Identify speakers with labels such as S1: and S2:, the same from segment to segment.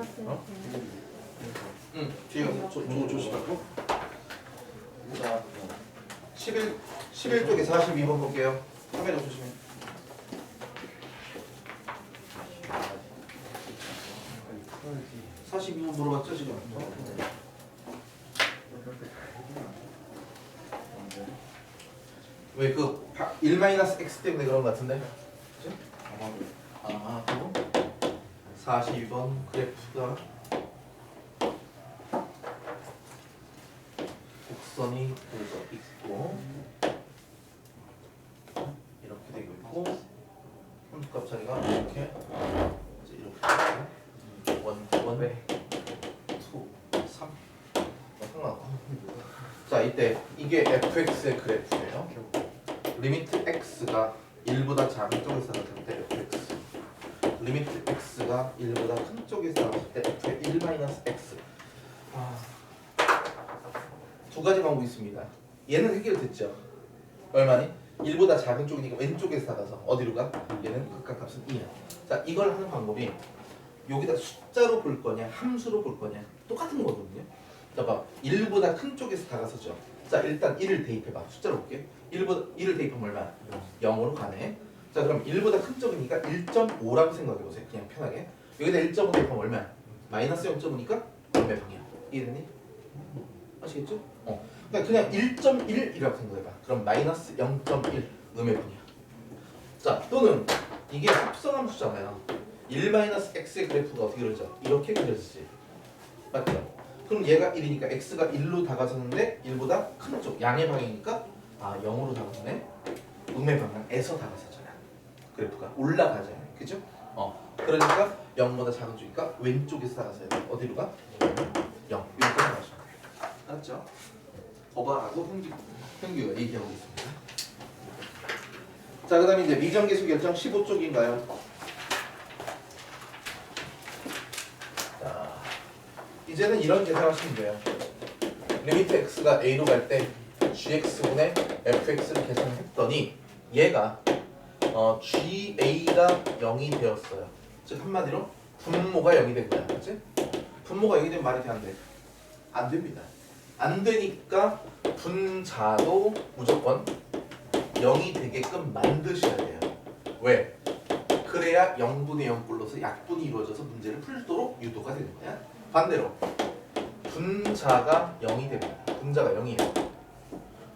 S1: 나왔어요.
S2: 응, 뒤에 조, 조, 조심하고. 자, 11, 11쪽에 42번 볼게요. 카메라 조심해.
S3: 풀어야지.
S2: 42번 물어봤죠, 지금? 왜 그 1-x 때문에 그런 것 같은데? 그치? 아, 그리고 42번 그래프가 곡선이 그래서 있고 이렇게 되고 있고 함수값 차이가 이렇게 이제 이렇게 되고 원, 원, 투, 삼. 상관없고. 자 이때 이게 fx의 그래프예요. 리미트 x가 1보다 작은 쪽에서 나타날 때 fx. 리미트 x 가 1보다 큰 쪽에서 나타날 때 f의 1-x 아, 두 가지 방법이 있습니다. 얘는 해결됐죠? 얼마니? 1보다 작은 쪽이니까 왼쪽에서 나가서 어디로 가? 얘는 극한값은 2야. 자 이걸 하는 방법이 여기다 숫자로 볼 거냐 함수로 볼 거냐 똑같은 거거든요. 자 봐. 1보다 큰 쪽에서 다가서죠. 자 일단 1을 대입해봐. 숫자로 볼게. 1보다 1을 대입하면 얼마? 0으로 가네 자 그럼 1보다 큰 쪽이니까 1.5라고 생각해보세요 그냥 편하게 여기다 1.5 대입하면 얼마야? 마이너스 0.5니까 음의 방향 이해되니? 아시겠죠? 어. 그러니까 그냥 1.1이라고 생각해봐 그럼 마이너스 0.1 음의 방향 자 또는 이게 합성함수잖아요 1-x의 그래프가 어떻게 그려져? 이렇게 그려지지 맞죠? 그럼 얘가 1이니까 x가 1로 다가서는데 1보다 큰 쪽 양의 방향이니까 아 0으로 다가서네 음의 방향에서 다가서잖아 그래프가 올라가잖아요 그죠? 어 그러니까 0보다 작은 쪽이니까 왼쪽에서 돼 어디로 가? 0 이렇게 다가서 알았죠? 거바하고 흥규, 흥규가 얘기하고 있습니다 자 그 다음에 이제 미정계수 결정 15쪽인가요? 자 이제는 이런 계산하시면 돼요. 리미트 x가 a로 갈 때 gx분의 fx를 계산했더니 얘가 어, ga가 0이 되었어요. 즉 한마디로 분모가 0이 된 거야. 그치? 분모가 0이 되면 말이 돼 안 돼? 안 됩니다. 안 되니까 분자도 무조건 0이 되게끔 만드셔야 돼요. 왜? 그래야 0분의 0꼴로서 약분이 이루어져서 문제를 풀도록 유도가 되는 거야. 반대로 분자가 0이 됩니다. 분자가 0이에요.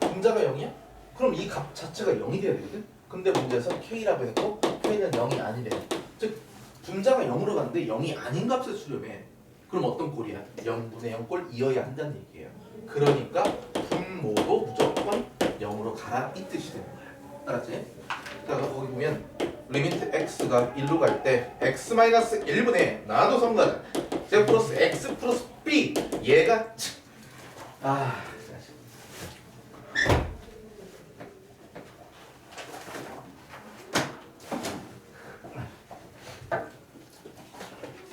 S2: 분자가 0이야? 그럼 이 값 자체가 0이 돼야 되거든? 근데 문제에서 K라고 했고 K는 0이 아니래. 즉 분자가 0으로 가는데 0이 아닌 값을 수렴해. 그럼 어떤 꼴이야? 0분의 0꼴 이어야 한다는 얘기예요. 그러니까 분모도 무조건 0으로 가라 이 뜻이 되는 거야. 알았지? 자, 거기 보면 리미트 x가 1로 갈 때 x-1분의 나도 성가자 제곱 플러스 x 플러스 b 얘가 참- 아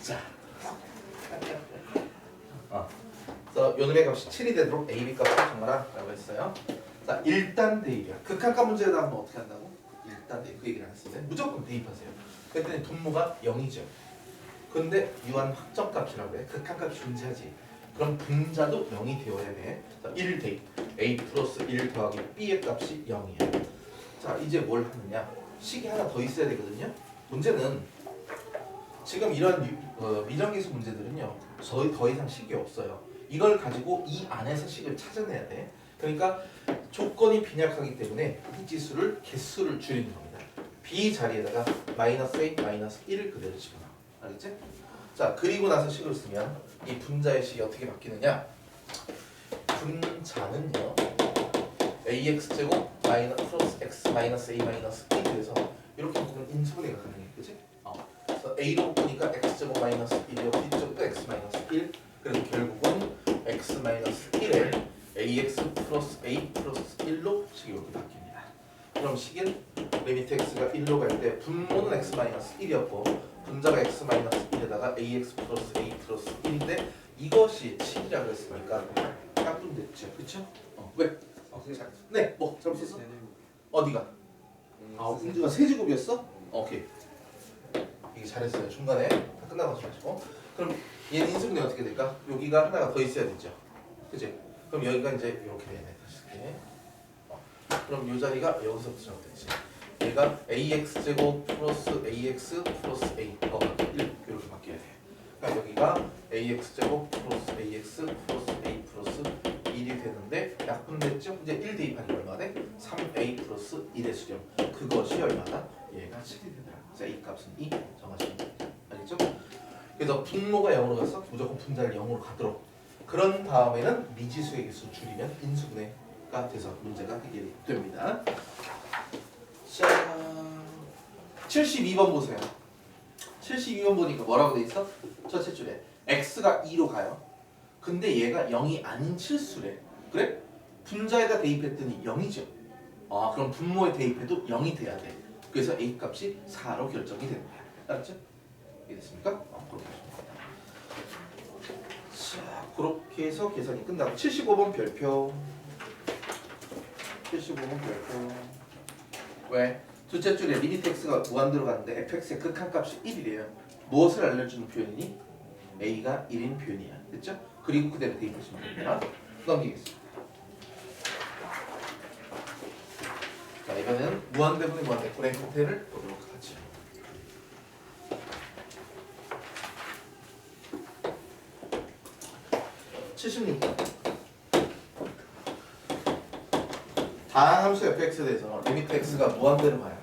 S2: 자, 어. 그래서 요놈의 값이 7이 되도록 a, b 값을 정하라 라고 했어요. 자 일단 대입이야. 극한값 문제에 나오면 어떻게 한다고? 일단 대입 그 얘기를 안 했는데 무조건 대입하세요. 그랬더니 분모가 0이죠. 근데 유한 확정값이라고 해 극한값이 존재하지. 그럼 분자도 0이 되어야 돼. 자, 1 대입. A 플러스 1 더하기 b의 값이 0이야. 자 이제 뭘 하느냐? 식이 하나 더 있어야 되거든요. 문제는 지금 이런 유- 어, 미정계수 문제들은요 거의 더 이상 식이 없어요 이걸 가지고 이 안에서 식을 찾아내야 돼 그러니까 조건이 빈약하기 때문에 이 지수를 개수를 줄이는 겁니다 b 자리에다가 마이너스 a 마이너스 1을 그대로 집어넣어 알겠지? 자 그리고 나서 식을 쓰면 이 분자의 식이 어떻게 바뀌느냐 분자는요 ax 제곱 마이너스 x 마이너스 a 마이너스 1이 돼서 이렇게 보면 인수분해가 가능해 그치? 어. 그래서 a로 보니까 x 제곱 마이너스 1이요 b 제곱도 x 마이너스 1 그래서 결국은 x 마이너스 1에 ax 플러스 a 플러스 1로 식이 이렇게 바뀝니다 그럼 식은 리미트 x가 1로 갈 때 분모는 x 마이너스 1이었고 분자가 x 마이너스 1에다가 ax 플러스 a 플러스 1인데 이것이 7이라고 했으니까 깍분됐죠 그쵸? 어, 왜?
S3: 아, 선생님.
S2: 네, 뭐 잘못했어?
S3: 네네.
S2: 어디가?
S3: 음,
S2: 아, 공주가 세제곱이었어? 오케이. 이게 잘했어요. 중간에 다 끝나고 하지 마시고. 그럼 얘는 인수분해 어떻게 될까? 여기가 하나가 더 있어야 되죠. 그지? 그럼 여기가 이제 이렇게 되네. 다시. 어, 그럼 이 자리가 여기서부터 시작되지. 얘가 ax 제곱 플러스 ax 플러스 a 더하기 1 이렇게 바뀌어야 돼. 그러니까 여기가 ax 제곱 플러스 ax 플러스 a 플러스 1이 되는데 약분됐죠? 이제 1 대입하니 얼마 돼? 3a 플러스 1의 수렴. 그것이 얼마나? 얘가 7이 되더라. 그래서 값은 2 정하시면 됩니다. 알겠죠? 그래서 분모가 0으로 가서 무조건 분자를 0으로 가도록 그런 다음에는 미지수의 개수 줄이면 인수분해가 돼서 문제가 해결이 됩니다. 자, 72번 보세요. 72번 보니까 뭐라고 돼 있어? 첫째 줄에 x가 2로 가요. 근데 얘가 0이 아닌 실수래. 그래? 분자에다 대입했더니 0이죠. 아, 그럼 분모에 대입해도 0이 돼야 돼. 그래서 a 값이 4로 결정이 되는 거야. 알았죠? 이해됐습니까? 어, 그렇게 하시면 됩니다. 자, 그렇게 해서 계산이 끝나고 75번 별표. 75번 별표. 왜? 둘째 줄에 리미트 x가 무한대로 가는데 fx의 극한값이 1이래요. 무엇을 알려주는 표현이니? a가 1인 표현이야. 됐죠? 그리고 그대로 대입하시면 됩니다. 넘기겠습니다. 자, 이번에는 무한대분의 무한대분의 형태를 보도록 하죠. 칠십육 번 다항함수 fx에 대해서 리미트 x가 무한대로 가요.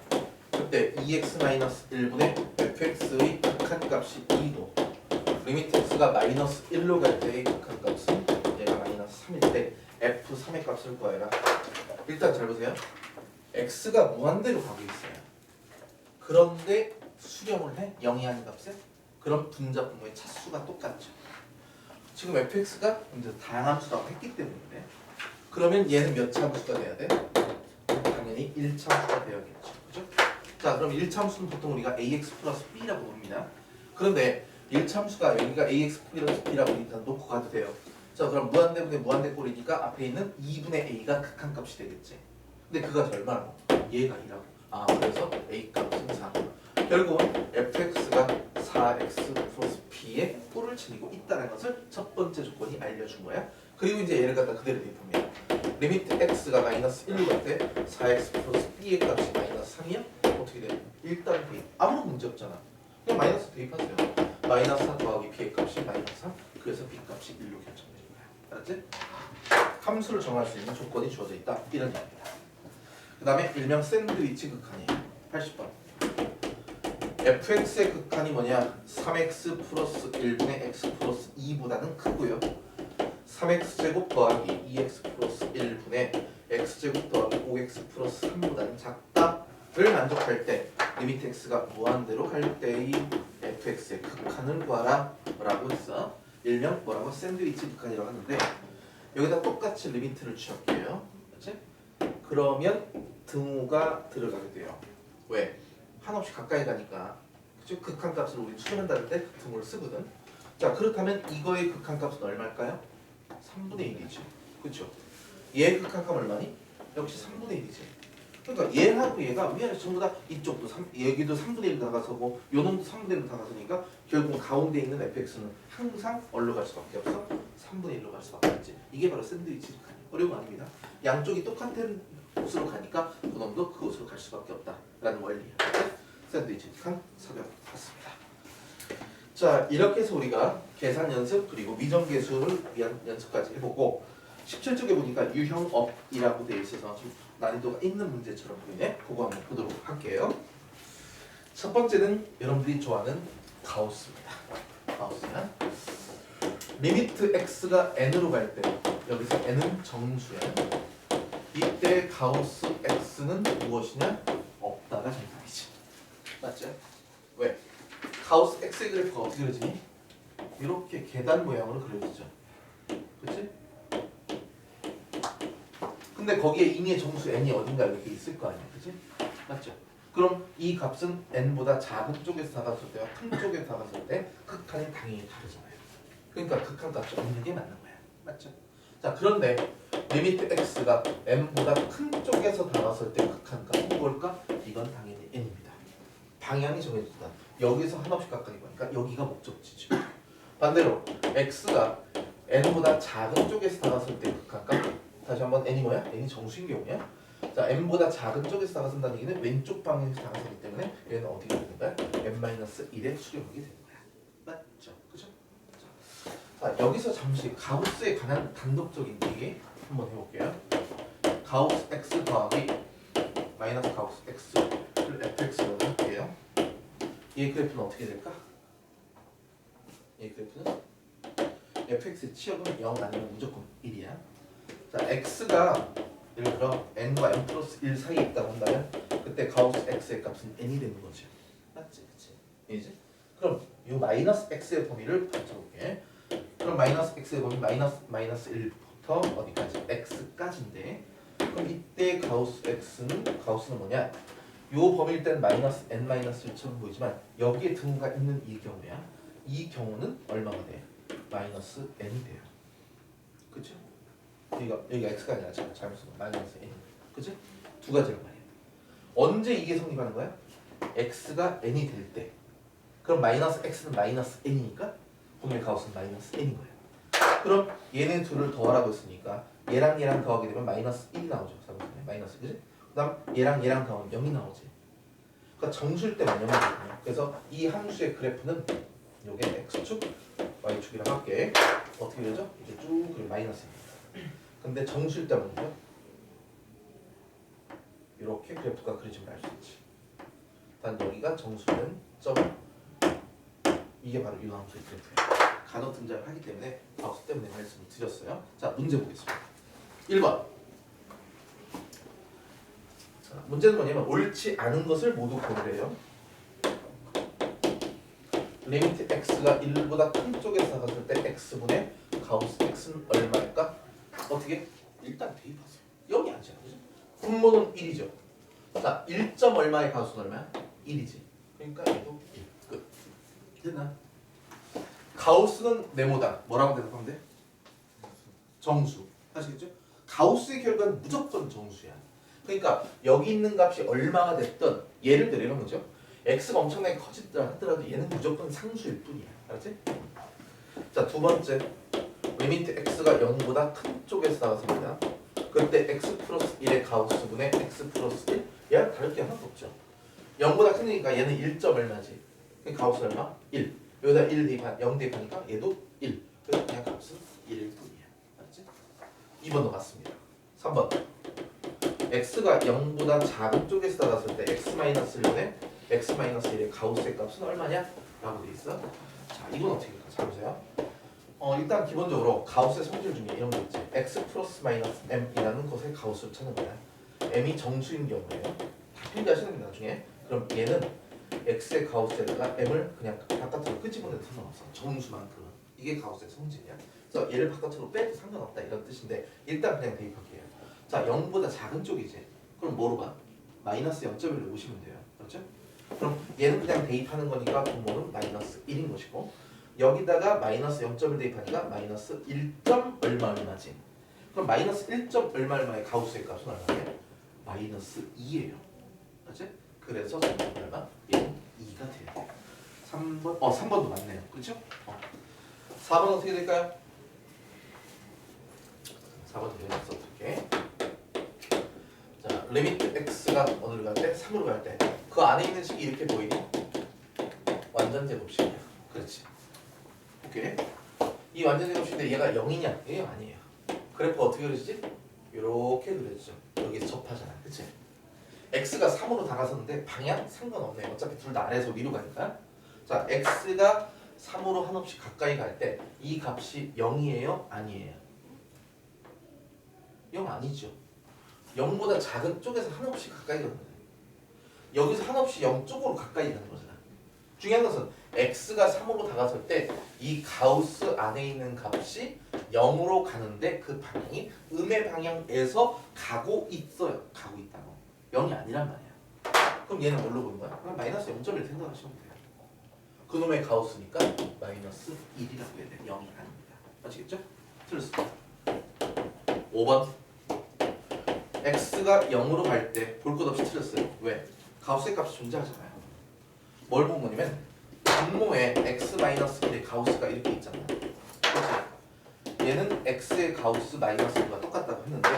S2: 그때 2x-1분의 fx의 극한 값이 2고 리미트 x가 마이너스 1로 갈 때의 극한 값은 얘가 마이너스 3일 때 f3의 값을 구하라. 일단 잘 보세요. x가 무한대로 가고 있어요. 그런데 수렴을 해 0이 아닌 값에 그럼 분자 분모의 차수가 똑같죠. 지금 fx가 이제 다양함수라고 했기 때문에 그러면 얘는 몇 참수가 돼야 돼? 당연히 1참수가 되어야겠죠. 그죠? 자, 그럼 1참수는 보통 우리가 ax 플러스 b라고 봅니다. 그런데 1참수가 여기가 ax 플러스 b라고 일단 놓고 가도 돼요. 자, 그럼 무한대분의 무한대 꼴이니까 앞에 있는 2분의 a가 극한값이 되겠지. 근데 그가 얼마나? 얘가 2라고. 아, 그래서 a 값은 4. 결국은 fx가 4x 플러스 b의 꼴을 지니고 있다는 것을 첫 번째 조건이 알려준 거야. 그리고 이제 얘를 갖다 그대로 대입합니다. 리미트 x가 마이너스 1로 갈때 4x 플러스 b의 값이 마이너스 3이야? 어떻게 돼? 일단 대입. 아무런 문제 없잖아. 그냥 마이너스 대입하세요. 마이너스 4 더하기 b의 값이 마이너스 3. 그래서 b 값이 1로 결정되는 거야. 알았지? 함수를 정할 수 있는 조건이 주어져 있다. 이런 얘기입니다. 그 다음에 일명 샌드위치 극한이에요. 80번. Fx의 극한이 뭐냐? 3x 플러스 1분의 x 플러스 2보다는 크고요. 3x 제곱 더하기 2x 플러스 1분의 x 제곱 더하기 5x 플러스 3보다는 작다를 만족할 때 리미트 x가 무한대로 갈 때의 fx의 극한을 구하라 라고 했어. 일명 뭐라고 샌드위치 극한이라고 하는데 여기다 똑같이 리미트를 취할게요. 그렇지? 그러면 등호가 들어가게 돼요. 왜? 한없이 가까이 가니까 그죠? 극한값을 우리 수렴한다는데 등호를 쓰거든. 자 그렇다면 이거의 극한값은 얼마일까요? 3분의 1이지. 그렇죠? 얘의 극한값 얼마니? 역시 3분의 1이지. 그러니까 얘하고 얘가 위아래 전부 다 이쪽도 3, 여기도 3분의 1 나가서고 요놈도 3분의 1 나가서니까 결국 가운데 있는 fx는 항상 얼로 갈 수밖에 없어? 3분의 1로 갈 수밖에 없지. 이게 바로 샌드위치. 어려운 거 아닙니다. 양쪽이 똑같은 곳으로 가니까 그놈도 그곳으로 갈 수밖에 없다라는 원리예요. 샌드위치 극한 살펴봤습니다. 자 이렇게 해서 우리가 계산 연습 그리고 미정계수를 위한 연습까지 해보고 17쪽에 보니까 유형업이라고 되어 있어서 좀 난이도가 있는 문제처럼 보이네. 그거 한번 보도록 할게요. 첫 번째는 여러분들이 좋아하는 가우스입니다. 가우스야. 리미트 x가 n으로 갈 때 여기서 n은 정수야. 이때 가우스 x는 무엇이냐? 없다가 정답이지 맞죠? 왜? 가우스 x의 그래프가 어떻게 그려지니? 이렇게 계단 모양으로 그려지죠. 그렇지? 근데 거기에 인의 정수 n이 어딘가 이렇게 있을 거 아니야. 그렇지? 맞죠? 그럼 이 값은 n보다 작은 쪽에서 다가설 때와 큰 쪽에서 다가설 때 극한이 당연히 다르잖아요. 그러니까 극한 값이 없는 게 맞는 거야. 맞죠? 자, 그런데 리미트 x가 n보다 큰 쪽에서 다가설 때 극한 값은 뭘까? 이건 당연히 n입니다. 방향이 정해졌다. 여기서 한없이 가까이 가니까 여기가 목적지죠. 반대로 x가 n보다 작은 쪽에서 다가설 때 극한값 다시 한번 n이 뭐야? n이 정수인 경우야. 자 n보다 작은 쪽에서 다가선다는 얘기는 왼쪽 방향에서 다가서기 때문에 얘는 어떻게 되는 거야? n-1에 수렴하게 되는 거야. 맞죠? 그죠? 자, 자 여기서 잠시 가우스에 관한 단독적인 얘기 한번 해볼게요. 가우스 x 더하기 마이너스 가우스 x를 fx로 이 그래프는 어떻게 될까? 이 그래프는 fx의 치역은 0 아니면 무조건 1이야. 자, x가 예를 들어 n과 n 플러스 1 사이에 있다고 한다면 그때 가우스 x의 값은 n이 되는 거죠. 맞지? 그치? 이제? 그럼 이 마이너스 x의 범위를 받쳐볼게. 그럼 마이너스 x의 범위 마이너스 마이너스 1부터 어디까지? x까지인데 그럼 이때 가우스 x는 가우스는 뭐냐? 요 범위일 때는 마이너스 n 마이너스 1처럼 보이지만 여기에 등호가 있는 이 경우야. 이 경우는 얼마가 돼? 마이너스 n이 돼요. 그쵸? 여기가 여기가 x가 아니라 제가 잘못 쓴 거. 마이너스 n. 그쵸? 두 가지란 말이야. 언제 이게 성립하는 거야? x가 n이 될 때. 그럼 마이너스 x는 마이너스 n이니까 분명 가우스는 마이너스 n인 거예요. 그럼 얘네 둘을 더하라고 했으니까 얘랑 얘랑 더하게 되면 마이너스 1이 나오죠. 사분의 마이너스 그지? 그다음 얘랑 얘랑 더하면 0이 나오지. 그러니까 정수일 때만 0이거든요. 그래서 이 함수의 그래프는 요게 x축, y축이라고 할게. 어떻게 되죠? 이제 쭉 마이너스입니다. 근데 정수일 때만 요. 이렇게 그래프가 그려지면 알 수 있지. 단 여기가 정수는 점 이게 바로 이 함수의 그래프예요. 간호 등장을 하기 때문에 박수 때문에 말씀을 드렸어요. 자 문제 보겠습니다. 1번. 자, 문제는 뭐냐면 옳지 않은 것을 모두 고르래요. 리미트 x가 1보다 큰 쪽에서 나갔을 때 x분의 가우스 x는 얼마일까? 어떻게? 일단 대입하세요. 0이 아니잖아. 그죠? 분모는 1이죠. 자, 1점 얼마의 가우스는 얼마야? 1이지. 그러니까 얘도 1. 끝. 됐나? 가우스는 네모다. 뭐라고 대답하면 돼? 정수. 아시겠죠? 가우스의 결과는 무조건 정수야. 그러니까 여기 있는 값이 얼마가 됐든 예를 들어 이런 거죠. x가 엄청나게 커진다 하더라도 얘는 무조건 상수일 뿐이야. 알았지? 자, 두 번째. 리미트 x가 0보다 큰 쪽에서 나왔습니다. 그때 x 플러스 1의 가우스분의 x 플러스 1 얘랑 다를 게 하나도 없죠. 0보다 크니까 얘는 1점 얼마지? 그 가우스 얼마? 1. 여기다 1 대입한 0 대입하니까 얘도 1. 그래서 그냥 값은 1일 뿐이야. 알았지? 2번도 같습니다. 3번. X가 0보다 작은 쪽에서 나왔을 때 x-1분의 x-1의 가우스의 값은 얼마냐? 라고 돼 있어. 자, 이건 어떻게 할까? 잘 보세요. 어, 일단 기본적으로 가우스의 성질 중에 이런 거 있지. x 플러스 마이너스 m이라는 것의 가우스를 찾는 거야. m이 정수인 경우에요. 다 필기하시는 게 나중에. 그럼 얘는 x의 가우스에다가 m을 그냥 바깥으로 끄집어내도 상관없어. 정수만큼은. 이게 가우스의 성질이야. 그래서 얘를 바깥으로 빼도 상관없다 이런 뜻인데 일단 그냥 대입할게요. 자, 0보다 작은 쪽이지. 그럼 뭐로 봐? 마이너스 0.1로 오시면 돼요. 그렇죠? 그럼 얘는 그냥 대입하는 거니까 분모는 마이너스 1인 것이고 여기다가 마이너스 0.1 대입하니까 마이너스 1. 얼마 얼마지? 그럼 마이너스 1. 얼마 얼마의 가우스의 값은 얼마냐? 마이너스 2예요. 그렇지? 그래서 얼마? 얘는 2가 돼야 돼. 3번 어 3번도 맞네요. 그렇죠? 어. 4번 어떻게 될까요? 4번 대응해서 어떻게? 자, 리미트 x가 어디로 갈 때? 3으로 갈 때. 그 안에 있는 식이 이렇게 보이니? 완전 제곱식이야. 그렇지. 오케이. 이 완전 제곱식인데 얘가 0이냐? 얘 아니에요. 그래프 어떻게 그려지지? 이렇게 그려지죠. 여기서 접하잖아. 그치? x가 3으로 다가섰는데 방향 상관없네. 어차피 둘 다 아래에서 위로 가니까. 자, x가 3으로 한없이 가까이 갈 때 이 값이 0이에요? 아니에요? 0 아니죠. 0보다 작은 쪽에서 한없이 가까이 가는 거예요. 여기서 한없이 0 쪽으로 가까이 가는 거잖아. 중요한 것은 x가 3으로 다가설 때 이 가우스 안에 있는 값이 0으로 가는데 그 방향이 음의 방향에서 가고 있어요. 가고 있다고. 0이 아니란 말이야. 그럼 얘는 뭘로 보는 거야? 그럼 마이너스 0.1 생각하시면 돼요. 그놈의 가우스니까 마이너스 1이라고 해야 돼. 0이 아닙니다. 아시겠죠? 틀렸습니다. 5번 x가 0으로 갈 때 볼 것 없이 틀렸어요. 왜? 가우스의 값이 존재하잖아요. 뭘 본 거냐면 분모에 x-1의 가우스가 이렇게 있잖아. 그렇지? 얘는 x의 가우스 마이너스 1과 똑같다고 했는데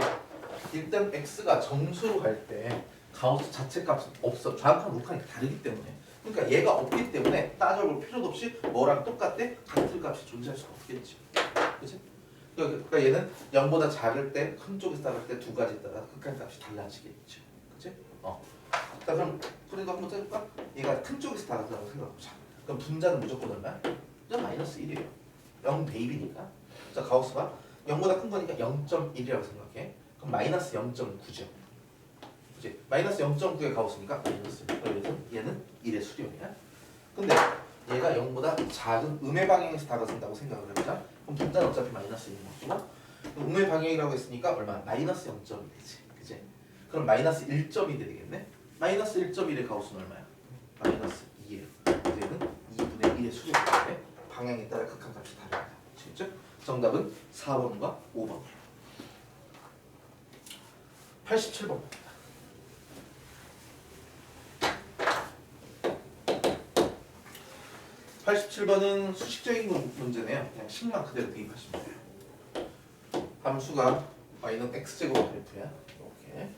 S2: 일단 x가 정수로 갈 때 가우스 자체 값은 없어. 좌극한 우극한이 다르기 때문에. 그러니까 얘가 없기 때문에 따져볼 필요도 없이 뭐랑 똑같대? 같은 값이 존재할 수가 없겠지. 그러니까 얘는 0보다 작을 때, 큰 쪽에서 작을 때 두 가지 따라 극한 값이 달라지겠죠. 그치? 어. 자, 그럼 우리도 한번 해볼까? 얘가 큰 쪽에서 다르다고 생각해보자. 그럼 분자는 무조건 얼마야? 저 마이너스 1이에요. 0 대입이니까. 자, 가우스가 0보다 큰 거니까 0.1이라고 생각해. 그럼 마이너스 0.9죠. 그치? 마이너스 0.9의 가우스니까 마이너스. 그래서 얘는 1의 수렴이야. 근데 얘가 0보다 작은 음의 방향에서 다가선다고 생각을 해보자. 그럼 분자는 어차피 마이너스 1인 거고 음의 방향이라고 했으니까 얼마? 마이너스 0점이 되지. 그지? 그럼 마이너스 1점이 되겠네? 마이너스 1.1의 가우스는 얼마야? 마이너스 2예요. 얘는 2분의 1의 수렴인데 방향에 따라 극한 값이 다릅니다. 아시겠죠? 정답은 4번과 5번이에요. 87번입니다. 87번은 수식적인 문- 문제네요. 그냥 식만 그대로 대입하시면 돼요. 함수가 y는 x제곱 F야. 이렇게.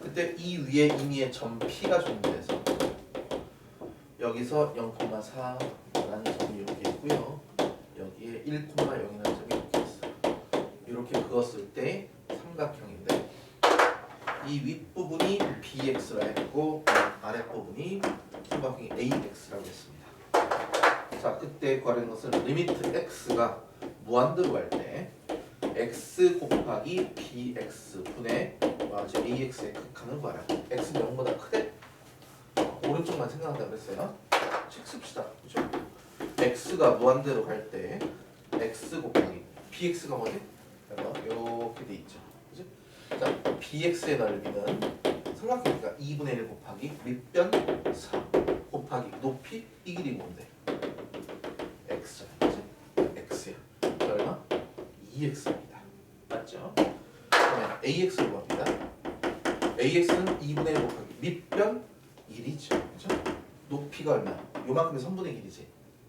S2: 그때 이 위에 임의의 점 P가 존재해서 여기서 0,4라는 점이 이렇게 있고요. 여기에 1,0이라는 점이 이렇게 있어요. 이렇게 그었을 때 삼각형인데 이 윗부분이 bx라 했고 아랫부분이 삼각형이 ax라고 했습니다. 자, 그때 구하는 것은 리미트 x가 무한대로 갈 때 x 곱하기 bx 분의 ax의 극한을 구하라. x는 0보다 크대? 어, 오른쪽만 생각한다 그랬어요. 책 씁시다. 그죠? x가 무한대로 갈 때 x 곱하기 bx가 뭐지? 이렇게 돼 있죠. 그죠? 자, bx의 넓이는 삼각형이니까 2분의 1 곱하기 밑변 4 곱하기 높이 이 길이 뭔데? x잖아. 그지? x야. 얼마? 2x입니다. 맞죠? 그러면 ax를 구합니다. ax는 2분의 1 곱하기 밑변 1이죠. 그죠? 높이가 얼마야? 요만큼의 선분의 길이지.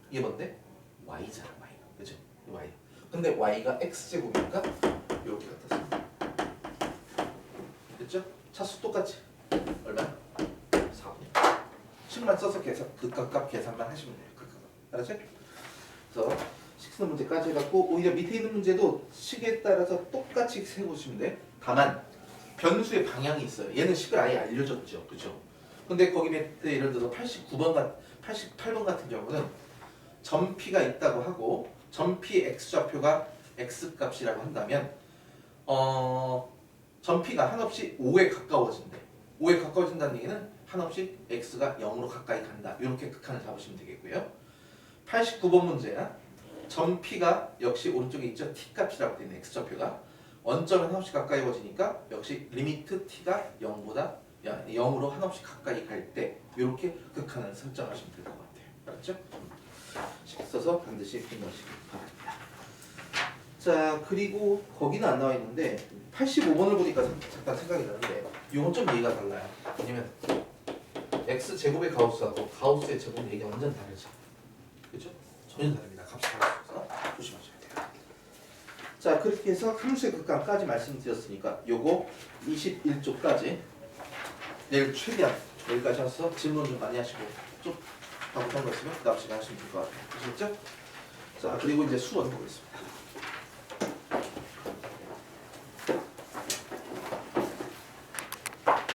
S2: 이게 뭔데? y잖아, y. 그죠? 이 y. 근데 y가 x제곱이니까 이렇게 씁니다. 됐죠? 차수 똑같이. 얼마야? 4분의 10만 써서 계산, 극값 계산만 하시면 돼요. 극값. 알았지? 그래서 식스 문제까지 해갖고 오히려 밑에 있는 문제도 식에 따라서 똑같이 세보시면 돼. 다만 변수의 방향이 있어요. 얘는 식을 아예 알려줬죠. 그죠? 근데 거기 밑에 예를 들어서 89번 같 88번 같은 경우는 점피가 있다고 하고 점피 x좌표가 x 값이라고 한다면 어 점피가 한없이 5에 가까워진대. 5에 가까워진다는 얘기는 한없이 x가 0으로 가까이 간다. 이렇게 극한을 잡으시면 되겠고요. 89번 문제야. 점피가 역시 오른쪽에 있죠. t 값이라고 되는 x좌표가 원점에 한없이 가까이 워지니까 역시 리미트 t가 0보다 야, 0으로 한없이 가까이 갈 때 이렇게 극한을 설정하시면 될 것 같아요. 알았죠? 식 써서 반드시 분노하시기 바랍니다. 자 그리고 거기는 안 나와 있는데 85번을 보니까 잠- 잠깐 생각이 나는데 이건 좀 얘기가 달라요. 왜냐면 x 제곱의 가우스하고 가우스의 제곱 얘기가 완전 다르죠. 그렇죠? 전혀 다릅니다. 값이 다르셔서 조심하셔야 돼요. 자 그렇게 해서 함수의 극한까지 말씀드렸으니까 요거 21쪽까지 내일 최대한 여기까지 와서 질문 좀 많이 하시고 좀다 못한 거 있으면 그 다음 시간에 하시면 될 것 같아요. 아시겠죠? 자 그리고 이제 수원 보겠습니다.